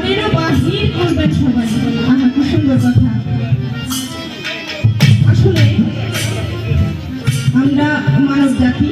ঘরেরও বাহির করবেন সবাই। আহা খুব সুন্দর কথা। আসলে আমরা মানব জাতি